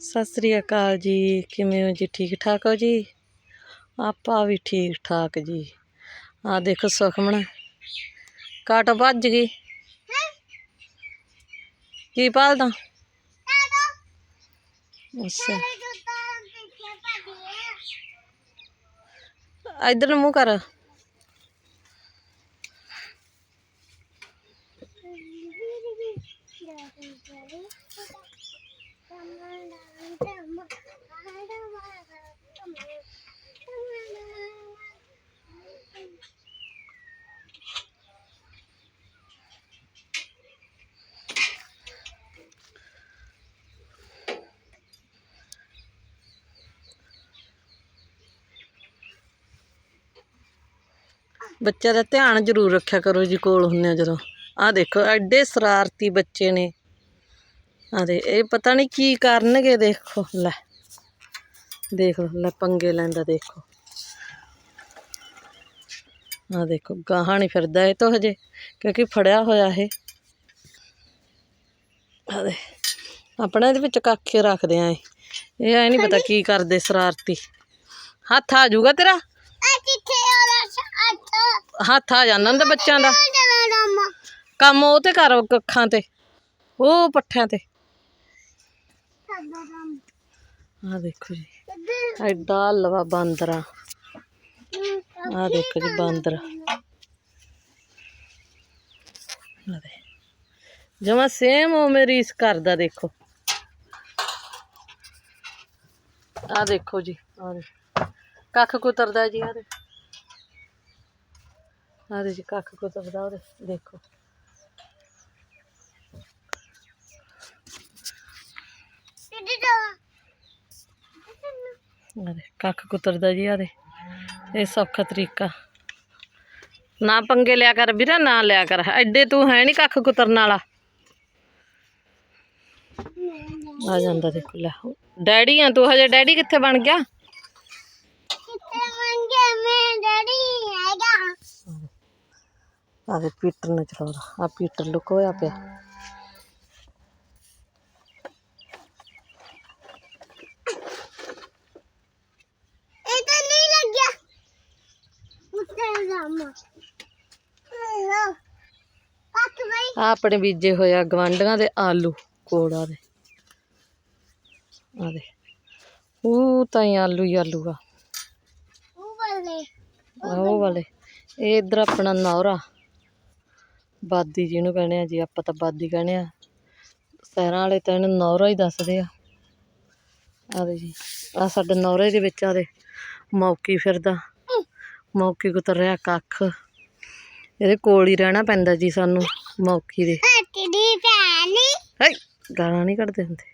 ਸਤਿ ਸ੍ਰੀ ਅਕਾਲ ਜੀ। ਕਿਵੇਂ ਹੋ ਜੀ? ਠੀਕ ਠਾਕ ਹੋ ਜੀ? ਆਪਾਂ ਵੀ ਠੀਕ ਠਾਕ ਜੀ। ਆ ਦੇਖੋ ਸੁਖਮਣ, ਕਾਟ ਭੱਜ ਗਈ। ਕੀ ਪਾਲਦਾ? ਅੱਛਾ। ਇਧਰ ਨੂੰ ਮੂੰਹ ਕਰ। ਬੱਚਿਆਂ ਦਾ ਧਿਆਨ ਜ਼ਰੂਰ ਰੱਖਿਆ ਕਰੋ ਜੀ ਕੋਲ ਹੁੰਨੇ ਆ ਜਦੋਂ। ਆਹ ਦੇਖੋ ਐਡੇ ਸ਼ਰਾਰਤੀ ਬੱਚੇ ਨੇ। ਆਹ ਦੇ ਇਹ ਪਤਾ ਨਹੀਂ ਕੀ ਕਰਨਗੇ ਦੇਖੋ ਲੈ। ਦੇਖ ਲਓ ਲੈ ਪੰਗੇ ਲੈਂਦਾ ਦੇਖੋ। ਆਹ ਦੇਖੋ ਗਾਹਾਂ ਨਹੀਂ ਫਿਰਦਾ ਇਹ ਤਾਂ ਹਜੇ ਕਿਉਂਕਿ ਫੜਿਆ ਹੋਇਆ ਇਹ। ਆਹ ਦੇ ਆਪਣਾ ਇਹਦੇ ਵਿੱਚ ਕਾਖੇ ਰੱਖਦੇ ਆ ਇਹ। ਇਹ ਐ ਨਹੀਂ ਪਤਾ ਕੀ ਕਰਦੇ ਸ਼ਰਾਰਤੀ। ਹੱਥ ਆ ਜਾਊਗਾ ਤੇਰਾ? ਹੱਥ ਆ ਜਾਂਦਾ ਹੁੰਦਾ ਬੱਚਿਆਂ ਦਾ। ਕੰਮ? ਉਹ ਤੇ ਕਰ ਅੱਖਾਂ ਤੇ। ਉਹ ਪੱਠਿਆਂ ਤੇ। ਆ ਦੇਖੋ ਜੀ। ਐਡਾ ਲਵਾ ਬਾਂਦਰਾ। ਆ ਦੇਖੋ ਜੀ ਬਾਂਦਰ। ਜਮਾ ਸੇਮ ਉਹ ਮੇਰੀ ਇਸ ਘਰ ਦਾ ਦੇਖੋ। ਆ ਦੇਖੋ ਜੀ ਆ ਦੇ ਕੱਖ ਕੁਤਰਦਾ ਜੀ ਆ ਦੇ ਕੱਖ ਕੁਤਰਦਾ ਉਹਦੇ ਦੇਖੋ। ਦੇ ਕੱਖ ਕੁਤਰਦਾ ਜੀ ਆ ਦੇ ਇਹ ਸੌਖਾ ਤਰੀਕਾ। ਨਾ ਪੰਗੇ ਲਿਆ ਕਰ ਵੀਰਾ ਨਾ ਲਿਆ ਕਰ। ਐਡੇ ਤੂੰ ਹੈ ਨਹੀਂ ਕੱਖ ਕੁਤਰਨ ਵਾਲਾ। ਆ ਜਾਂਦਾ ਦੇਖੋ ਲੈ। ਡੈਡੀ ਆ ਤੂੰ ਹਜੇ ਡੈਡੀ ਕਿੱਥੇ ਬਣ ਗਿਆ? ਆ ਦੇ ਪੀਟਰ ਨੇ ਚਲਾਉਂਦਾ ਆ ਪੀਟਰ ਲੁਕੋਇਆ ਪਿਆ। ਆ ਆਪਣੇ ਬੀਜੇ ਹੋਇਆ ਗਵਾਂਢੀਆਂ ਦੇ ਆਲੂ ਕੋੜਾ ਦੇ। ਆ ਦੇ ਉਹ ਤਾਂ ਹੀ ਆਲੂ ਹੀ ਆਲੂ ਆ। ਆਹ ਉਹ ਵਾਲੇ। ਇਹ ਇਧਰ ਆਪਣਾ ਨੌਰਾ। ਬਾਦੀ ਜਿਹਨੂੰ ਕਹਿੰਦੇ ਆ ਜੀ ਆਪਾਂ ਤਾਂ ਬਾਦੀ ਕਹਿੰਦੇ ਆ। ਸ਼ਹਿਰਾਂ ਵਾਲੇ ਤਾਂ ਇਹਨੂੰ ਨੌਰਾ ਹੀ ਦੱਸਦੇ ਆ। ਆ ਦੇ ਜੀ ਆ ਸਾਡੇ ਨੌਰੇ ਦੇ ਵਿੱਚ ਆ ਦੇ ਮੌਕੀ ਫਿਰਦਾ। ਮੌਕੀ ਕੁਤਰ ਰਿਹਾ ਕੱਖ। ਇਹਦੇ ਕੋਲ ਹੀ ਰਹਿਣਾ ਪੈਂਦਾ ਜੀ ਸਾਨੂੰ ਮੌਕੀ ਦੇ। ਹੇ ਗਾਲਾਂ ਨਹੀਂ ਕੱਢਦੇ ਹੁੰਦੇ।